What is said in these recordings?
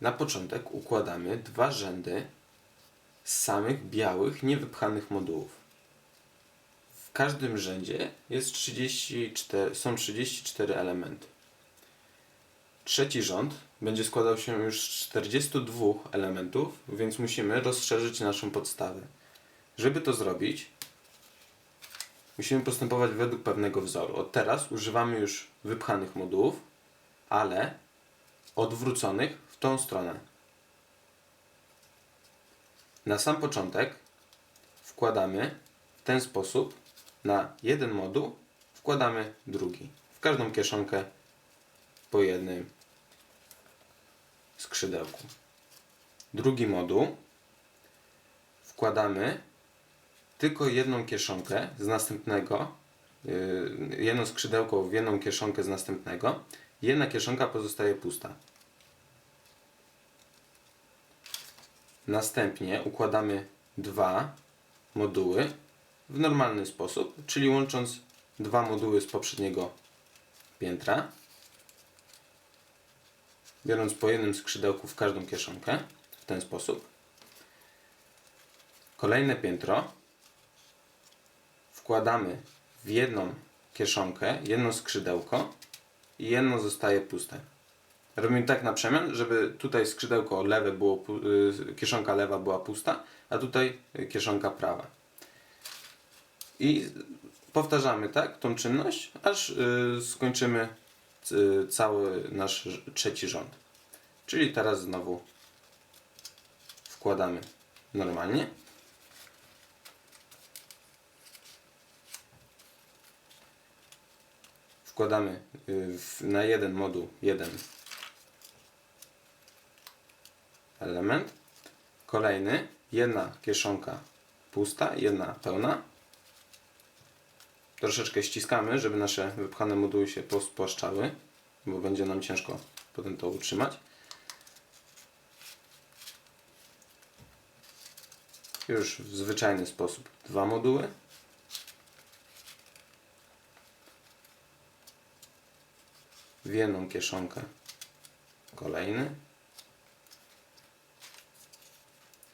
Na początek układamy dwa rzędy samych białych, niewypchanych modułów. W każdym rzędzie jest 34, są 34 elementy. Trzeci rząd będzie składał się już z 42 elementów, więc musimy rozszerzyć naszą podstawę. Żeby to zrobić, musimy postępować według pewnego wzoru. Od teraz używamy już wypchanych modułów, ale odwróconych w tą stronę. Na sam początek wkładamy w ten sposób na jeden moduł wkładamy drugi. W każdą kieszonkę po jednym skrzydełku. Drugi moduł wkładamy tylko jedną kieszonkę z następnego, yy, jedno skrzydełko w jedną kieszonkę z następnego. Jedna kieszonka pozostaje pusta. Następnie układamy dwa moduły w normalny sposób, czyli łącząc dwa moduły z poprzedniego piętra, biorąc po jednym skrzydełku w każdą kieszonkę w ten sposób. Kolejne piętro wkładamy w jedną kieszonkę, jedno skrzydełko i jedno zostaje puste. Robimy tak na przemian, żeby tutaj skrzydełko lewe było, y, kieszonka lewa była pusta, a tutaj kieszonka prawa. I powtarzamy tak tą czynność, aż y, skończymy y, cały nasz trzeci rząd. Czyli teraz znowu wkładamy normalnie. Wkładamy y, na jeden moduł jeden element. Kolejny, jedna kieszonka pusta, jedna pełna. Troszeczkę ściskamy, żeby nasze wypchane moduły się pospłaszczały, bo będzie nam ciężko potem to utrzymać. Już w zwyczajny sposób dwa moduły. W jedną kieszonkę kolejny.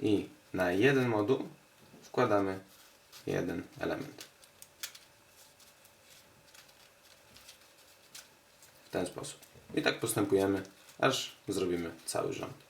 I na jeden moduł wkładamy jeden element. W ten sposób. I tak postępujemy, aż zrobimy cały rząd.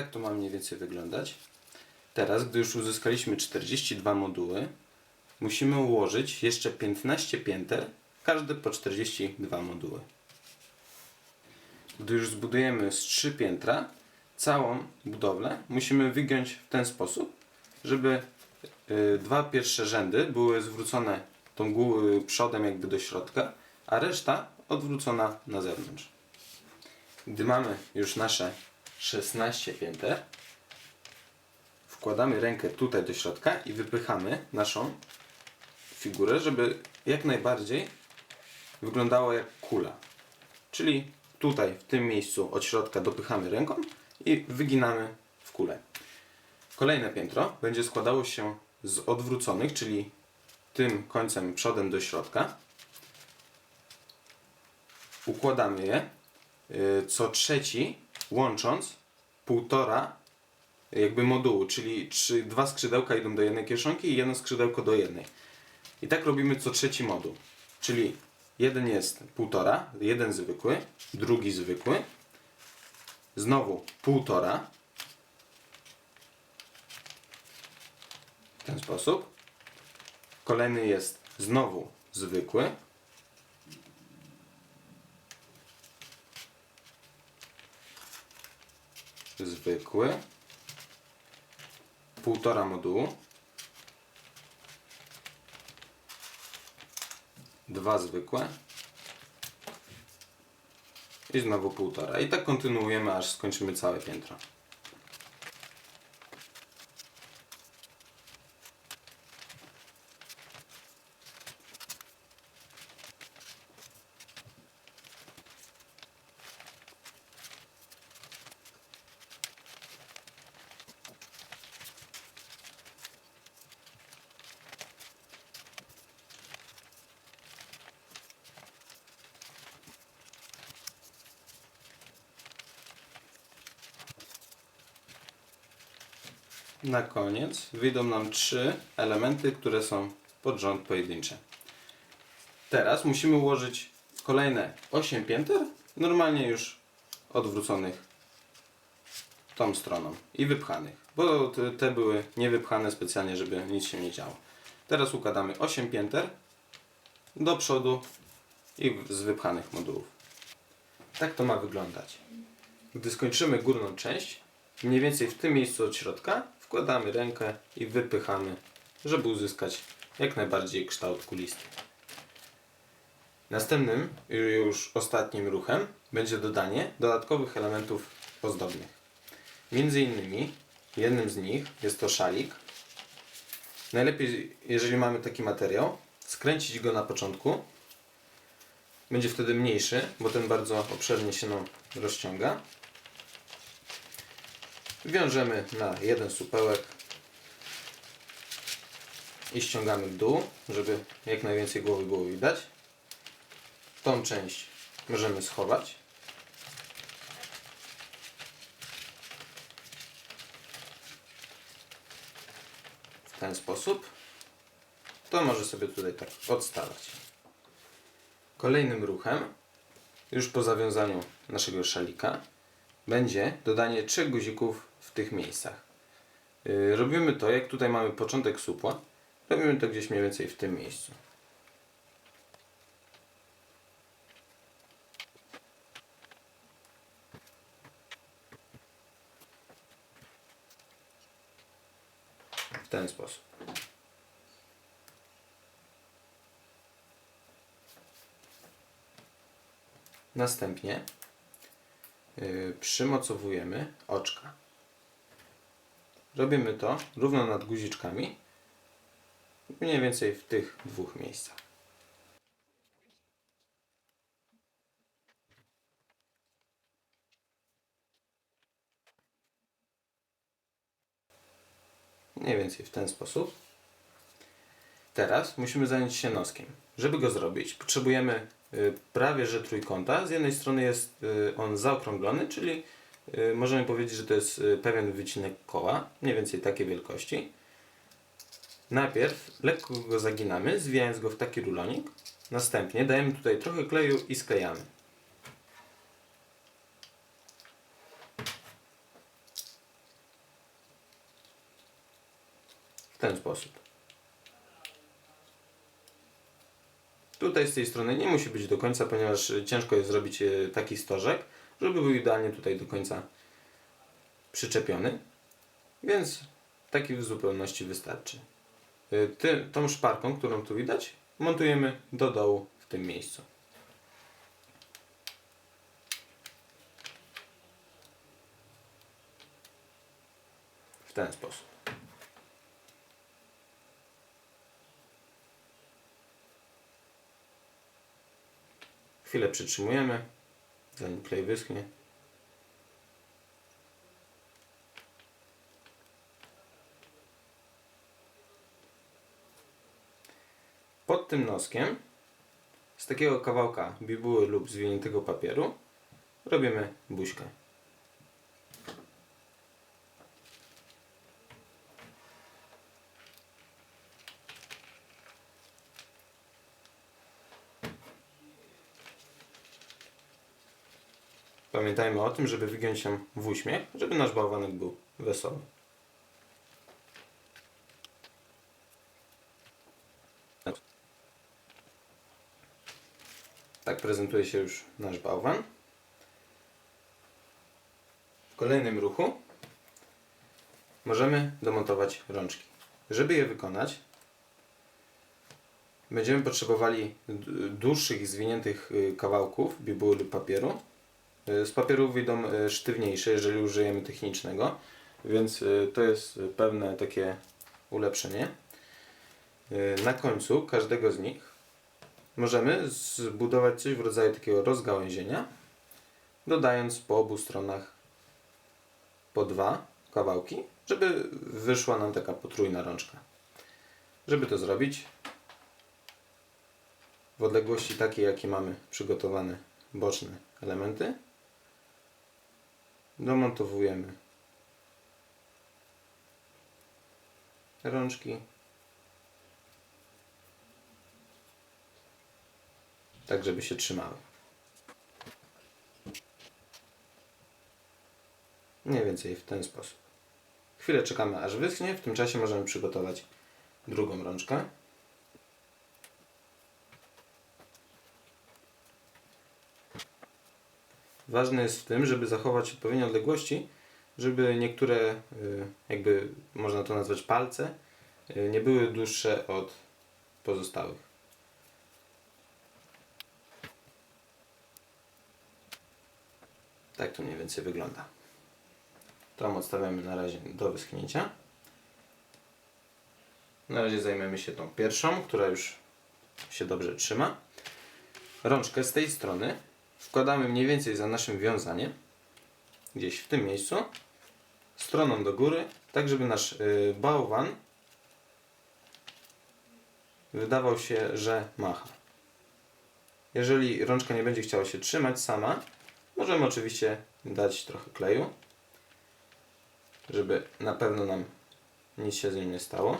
Tak to ma mniej więcej wyglądać. Teraz, gdy już uzyskaliśmy 42 moduły, musimy ułożyć jeszcze 15 pięter, każde po 42 moduły. Gdy już zbudujemy z 3 piętra, całą budowlę musimy wygiąć w ten sposób, żeby y, dwa pierwsze rzędy były zwrócone tą y, przodem jakby do środka, a reszta odwrócona na zewnątrz. Gdy mamy już nasze 16 pięter, wkładamy rękę tutaj do środka i wypychamy naszą figurę, żeby jak najbardziej wyglądało jak kula. Czyli tutaj, w tym miejscu od środka dopychamy ręką i wyginamy w kulę. Kolejne piętro będzie składało się z odwróconych, czyli tym końcem przodem do środka. Układamy je y, co trzeci, łącząc półtora jakby modułu, czyli trzy, dwa skrzydełka idą do jednej kieszonki i jedno skrzydełko do jednej. I tak robimy co trzeci moduł. Czyli jeden jest półtora, jeden zwykły, drugi zwykły, znowu półtora. W ten sposób. Kolejny jest znowu zwykły. Zwykły. Półtora modułu. Dwa zwykłe. I znowu półtora. I tak kontynuujemy, aż skończymy całe piętro. Na koniec wyjdą nam trzy elementy, które są pod rząd pojedyncze. Teraz musimy ułożyć kolejne 8 pięter, normalnie już odwróconych tą stroną i wypchanych, bo te- były niewypchane specjalnie, żeby nic się nie działo. Teraz układamy 8 pięter do przodu i z wypchanych modułów. Tak to ma wyglądać. Gdy skończymy górną część, mniej więcej w tym miejscu od środka wkładamy rękę i wypychamy, żeby uzyskać jak najbardziej kształt kulisty. Następnym, już ostatnim ruchem będzie dodanie dodatkowych elementów ozdobnych. Między innymi jednym z nich jest to szalik. Najlepiej, jeżeli mamy taki materiał, skręcić go na początku. Będzie wtedy mniejszy, bo ten bardzo obszernie się nam rozciąga. Wiążemy na jeden supełek i ściągamy w dół, żeby jak najwięcej głowy było widać. Tą część możemy schować. W ten sposób. To może sobie tutaj tak odstawać. Kolejnym ruchem, już po zawiązaniu naszego szalika, będzie dodanie trzech guzików w tych miejscach. Yy, Robimy to, jak tutaj mamy początek supła, robimy to gdzieś mniej więcej w tym miejscu. W ten sposób. Następnie przymocowujemy oczka. Robimy to równo nad guziczkami, mniej więcej w tych dwóch miejscach. Mniej więcej w ten sposób. Teraz musimy zająć się noskiem. Żeby go zrobić, potrzebujemy y, prawie że trójkąta. Z jednej strony jest y, on zaokrąglony, czyli y, możemy powiedzieć, że to jest y, pewien wycinek koła, mniej więcej takiej wielkości. Najpierw lekko go zaginamy, zwijając go w taki rulonik. Następnie dajemy tutaj trochę kleju i sklejamy. W ten sposób. Tutaj z tej strony nie musi być do końca, ponieważ y, ciężko jest zrobić y, taki stożek, żeby był idealnie tutaj do końca przyczepiony. Więc taki w zupełności wystarczy. Y, Ty, tą szparką, którą tu widać, montujemy do dołu w tym miejscu. W ten sposób. Chwilę przytrzymujemy, zanim klej wyschnie. Pod tym noskiem z takiego kawałka bibuły lub zwiniętego papieru robimy buźkę. Pamiętajmy o tym, żeby wygiąć się w uśmiech, żeby nasz bałwanek był wesoły. Tak prezentuje się już nasz bałwan. W kolejnym ruchu możemy domontować rączki. Żeby je wykonać, będziemy potrzebowali dłuższych i zwiniętych y, kawałków bibuły lub papieru. Y, Z papieru wyjdą y, sztywniejsze, jeżeli użyjemy technicznego, więc y, to jest pewne takie ulepszenie. Na końcu każdego z nich możemy zbudować coś w rodzaju takiego rozgałęzienia, dodając po obu stronach po dwa kawałki, żeby wyszła nam taka potrójna rączka. Żeby to zrobić, w odległości takiej, jakie mamy przygotowane boczne elementy, domontowujemy rączki. Tak, żeby się trzymały. Mniej więcej w ten sposób. Chwilę czekamy aż wyschnie, w tym czasie możemy przygotować drugą rączkę. Ważne jest w tym, żeby zachować odpowiednie odległości, żeby niektóre, y, jakby można to nazwać palce, y, nie były dłuższe od pozostałych. Tak to mniej więcej wygląda. Tą odstawiamy na razie do wyschnięcia. Na razie zajmiemy się tą pierwszą, która już się dobrze trzyma. Rączkę z tej strony wkładamy mniej więcej za naszym wiązaniem, gdzieś w tym miejscu, stroną do góry, tak żeby nasz y, bałwan wydawał się, że macha. Jeżeli rączka nie będzie chciała się trzymać sama, możemy oczywiście dać trochę kleju, żeby na pewno nam nic się z nim nie stało.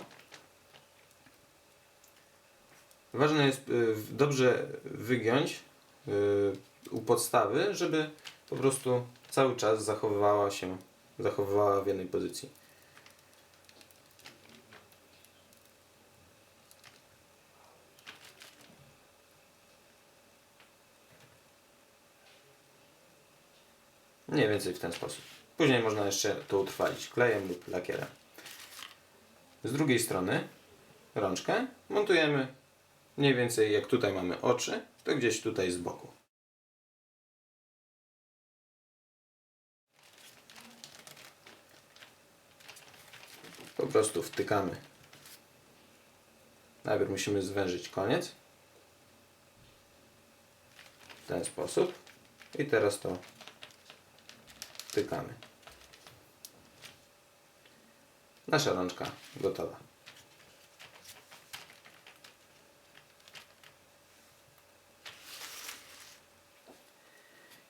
Ważne jest y, dobrze wygiąć y, u podstawy, żeby po prostu cały czas zachowywała się, zachowywała w jednej pozycji. Mniej więcej w ten sposób. Później można jeszcze to utrwalić klejem lub lakierem. Z drugiej strony rączkę montujemy mniej więcej jak tutaj mamy oczy, to gdzieś tutaj z boku. Po prostu wtykamy. Najpierw musimy zwężyć koniec. W ten sposób. I teraz to wtykamy. Nasza rączka gotowa.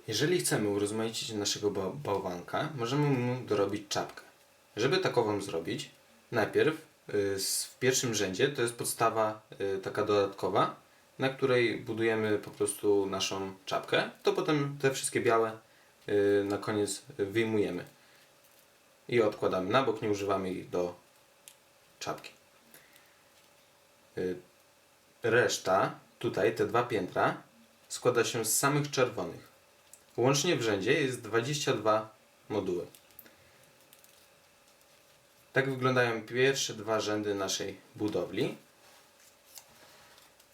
Jeżeli chcemy urozmaicić naszego ba- bałwanka, możemy mu dorobić czapkę. Żeby takową zrobić, najpierw y, w pierwszym rzędzie to jest podstawa y, taka dodatkowa, na której budujemy po prostu naszą czapkę. To potem te wszystkie białe y, na koniec wyjmujemy i odkładamy na bok, nie używamy ich do czapki. Reszta, tutaj te dwa piętra, składa się z samych czerwonych. Łącznie w rzędzie jest 22 moduły. Tak wyglądają pierwsze dwa rzędy naszej budowli.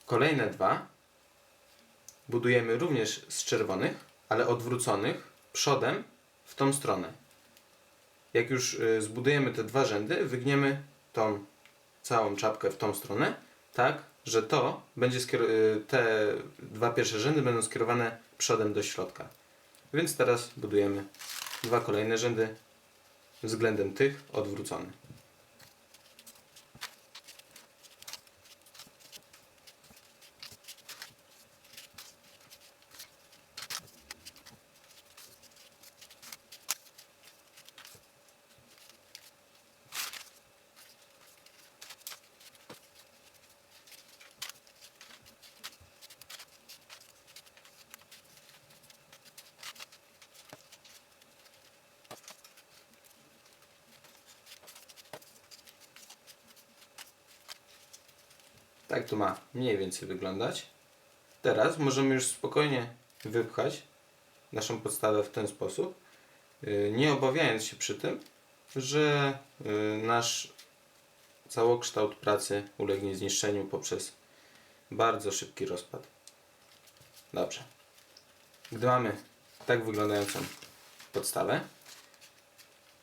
Kolejne dwa budujemy również z czerwonych, ale odwróconych przodem w tą stronę. Jak już y, zbudujemy te dwa rzędy, wygniemy tą całą czapkę w tą stronę, tak, że to będzie y, te dwa pierwsze rzędy będą skierowane przodem do środka. Więc teraz budujemy dwa kolejne rzędy względem tych odwrócone. Tak to ma mniej więcej wyglądać. Teraz możemy już spokojnie wypchać naszą podstawę w ten sposób, yy, nie obawiając się przy tym, że yy, nasz całokształt pracy ulegnie zniszczeniu poprzez bardzo szybki rozpad. Dobrze. Gdy mamy tak wyglądającą podstawę,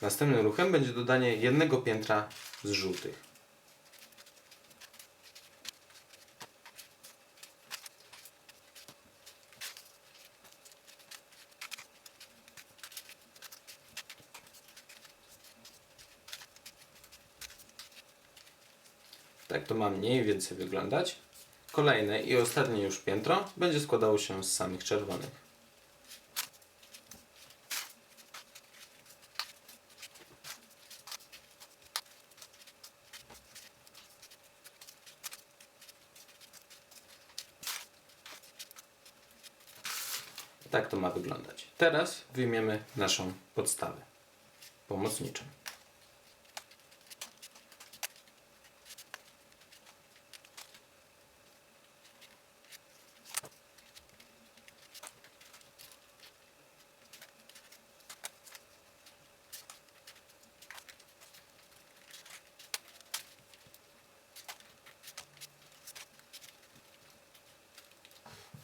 następnym ruchem będzie dodanie jednego piętra z żółtych. Tak to ma mniej więcej wyglądać. Kolejne i ostatnie już piętro będzie składało się z samych czerwonych. Tak to ma wyglądać. Teraz wyjmiemy naszą podstawę pomocniczą.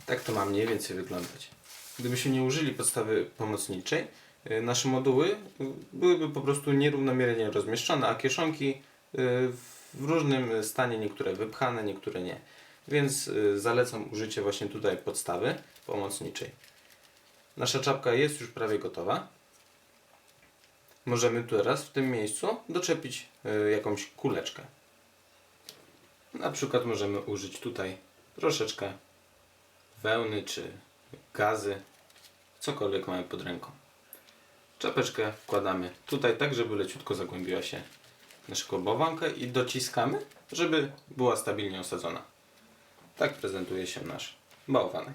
Tak to ma mniej więcej wyglądać. Gdybyśmy nie użyli podstawy pomocniczej, y, nasze moduły byłyby po prostu nierównomiernie rozmieszczone, a kieszonki y, w różnym stanie, niektóre wypchane, niektóre nie. Więc y, zalecam użycie właśnie tutaj podstawy pomocniczej. Nasza czapka jest już prawie gotowa. Możemy teraz w tym miejscu doczepić jakąś kuleczkę. Na przykład możemy użyć tutaj troszeczkę wełny czy gazy, cokolwiek mamy pod ręką. Czapeczkę wkładamy tutaj tak, żeby leciutko zagłębiła się naszego bałwanka i dociskamy, żeby była stabilnie osadzona. Tak prezentuje się nasz bałwanek.